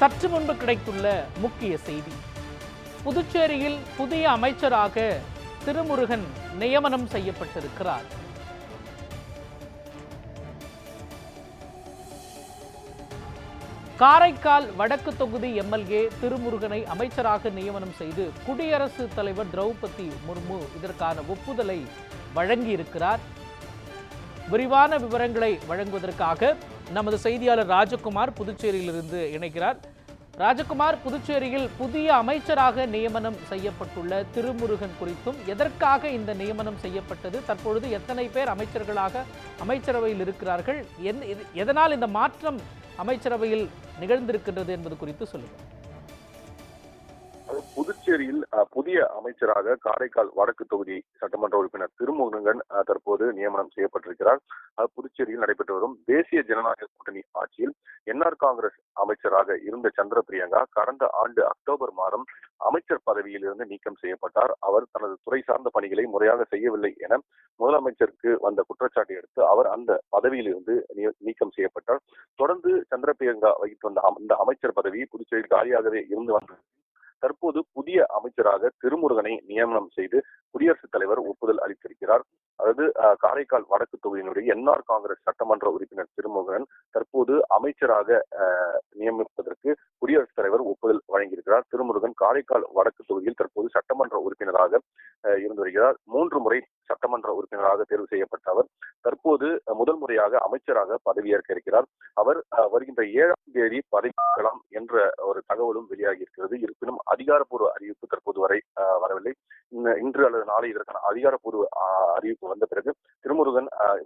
சற்று முன்பு கிடைத்துள்ள முக்கிய செய்தி. புதுச்சேரியில் புதிய அமைச்சராக திருமுருகன் நியமனம் செய்யப்பட்டிருக்கிறார். காரைக்கால் வடக்கு தொகுதி எம்எல்ஏ திருமுருகனை அமைச்சராக நியமனம் செய்து குடியரசுத் தலைவர் திரௌபதி முர்மு இதற்கான ஒப்புதலை வழங்கியிருக்கிறார். விரிவான விவரங்களை வழங்குவதற்காக நமது செய்தியாளர் ராஜகுமார் புதுச்சேரியிலிருந்து இணைக்கிறார் ராஜகுமார் புதுச்சேரியில் புதிய அமைச்சராக நியமனம் செய்யப்பட்டுள்ள திருமுருகன் குறித்தும் எதற்காக இந்த நியமனம் செய்யப்பட்டது? தற்பொழுது எத்தனை பேர் அமைச்சர்களாக அமைச்சரவையில் இருக்கிறார்கள்? என் எதனால் இந்த மாற்றம் அமைச்சரவையில் நிகழ்ந்திருக்கின்றது என்பது குறித்து சொல்லுங்கள். புதுச்சேரியில் புதிய அமைச்சராக காரைக்கால் வடக்கு தொகுதி சட்டமன்ற உறுப்பினர் திருமுருகன் தற்போது நியமனம் செய்யப்பட்டிருக்கிறார். அது புதுச்சேரியில் நடைபெற்று வரும் தேசிய ஜனநாயக கூட்டணி ஆட்சியில் என்ஆர் காங்கிரஸ் அமைச்சராக இருந்த சந்திர பிரியங்கா கடந்த ஆண்டு அக்டோபர் மாதம் அமைச்சர் பதவியில் இருந்து நீக்கம் செய்யப்பட்டார். அவர் தனது துறை சார்ந்த பணிகளை முறையாக செய்யவில்லை என முதலமைச்சருக்கு வந்த குற்றச்சாட்டை அடுத்து அவர் அந்த பதவியில் இருந்து நீ- நீக்கம் செய்யப்பட்டார். தொடர்ந்து சந்திர பிரியங்கா வகித்து வந்த அந்த அமைச்சர் பதவி புதுச்சேரியில் காலியாகவே இருந்து வந்தது. தற்போது புதிய அமைச்சராக திருமுருகனை நியமனம் செய்து குடியரசுத் தலைவர் ஒப்புதல் அளித்திருக்கிறார். அதாவது காரைக்கால் வடக்கு தொகுதியினுடைய என்ஆர் காங்கிரஸ் சட்டமன்ற உறுப்பினர் திருமுருகன் தற்போது அமைச்சராக நியமிப்பதற்கு குடியரசுத் தலைவர் ஒப்புதல் வழங்கியிருக்கிறார். திருமுருகன் காரைக்கால் வடக்கு தொகுதியில் தற்போது சட்டமன்ற உறுப்பினராக இருந்து வருகிறார். மூன்று முறை சட்டமன்ற உறுப்பினராக தேர்வு செய்யப்பட்ட அவர் தற்போது முதல் முறையாக அமைச்சராக பதவியேற்க இருக்கிறார். அவர் வருகின்ற ஏழாம் தேதி பதவியேற்கலாம் என்ற ஒரு தகவலும் வெளியாகி இருக்கிறது. இருப்பினும் அதிகாரப்பூர்வ அறிவிப்பு தற்போது வரை அஹ், வரவில்லை. இன்று அல்லது நாளை இதற்கான அதிகாரப்பூர்வ அஹ், அறிவிப்பு வந்த பிறகு திருமுருகன் அஹ்,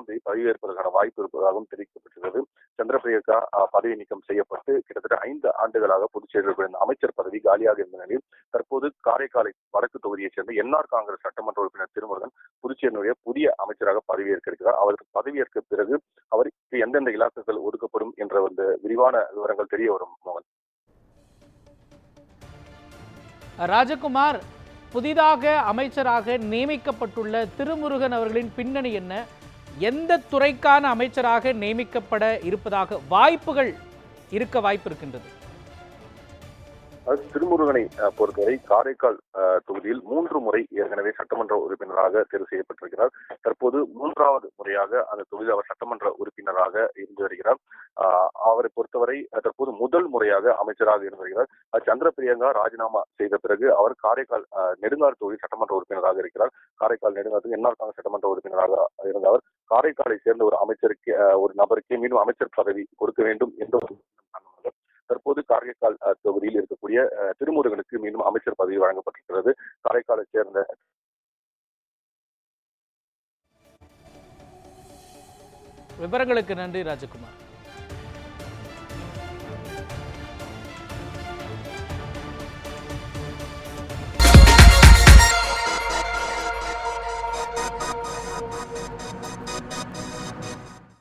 வருகின்ற ஏழாம் தேதி பதவியேற்பதற்கான வாய்ப்பு இருப்பதாகவும் தெரிவிக்கப்பட்டிருக்கிறது சந்திரபிரியங்கா பதவி நீக்கம் செய்யப்பட்டு கிட்டத்தட்ட ஐந்து ஆண்டுகளாக புதுச்சேரியில் இருக்கிற அமைச்சர் பதவி காலியாக இருந்த நிலையில் தற்போது காரைக்காலை வடக்கு தொகுதியைச் சேர்ந்த என்ஆர் காங்கிரஸ் சட்டமன்ற உறுப்பினர் திருமுருகன் புதுச்சேரியினுடைய புதிய அமைச்சராக பதவியேற்க இருக்கிறார். அவருக்கு பதவியேற்க பிறகு அவருக்கு எந்தெந்த இலாக்குகள் ஒதுக்கப்படும் என்ற அந்த விரிவான விவரங்கள் தெரிய வரும் மோகன். ராஜகுமார் புதிதாக அமைச்சராக நியமிக்கப்பட்டுள்ள திருமுருகன் அவர்களின் பின்னணி என்ன? எந்த துறைக்கான அமைச்சராக நியமிக்கப்பட இருப்பதாக வாய்ப்புகள் இருக்க வாய்ப்பு இருக்கின்றது திருமுருகனை பொறுத்தவரை காரைக்கால் தொகுதியில் மூன்று முறை ஏற்கனவே சட்டமன்ற உறுப்பினராக தேர்வு செய்யப்பட்டிருக்கிறார். தற்போது மூன்றாவது முறையாக அந்த தொகுதியில் அவர் சட்டமன்ற உறுப்பினராக இருந்து வருகிறார். அவரை பொறுத்தவரை தற்போது முதல் முறையாக அமைச்சராக இருந்து வருகிறார். சந்திர பிரியங்கா ராஜினாமா செய்த பிறகு அவர் காரைக்கால் நெடுங்கார் தொகுதி சட்டமன்ற உறுப்பினராக இருக்கிறார். காரைக்கால் நெடுங்கார் என்ஆர் காங்கிரஸ் சட்டமன்ற உறுப்பினராக இருந்த அவர் காரைக்காலை சேர்ந்த ஒரு அமைச்சருக்கு ஒரு நபருக்கே மீண்டும் அமைச்சர் பதவி கொடுக்க வேண்டும் என்ற ஒரு காரணமாக தற்போது காரைக்கால் தொகுதியில் இருக்கக்கூடிய திருமுருகனுக்கு மீண்டும் அமைச்சர் பதவி வழங்கப்பட்டிருக்கிறது. காரைக்காலை சேர்ந்த விவரங்களுக்கு நன்றி ராஜகுமார்.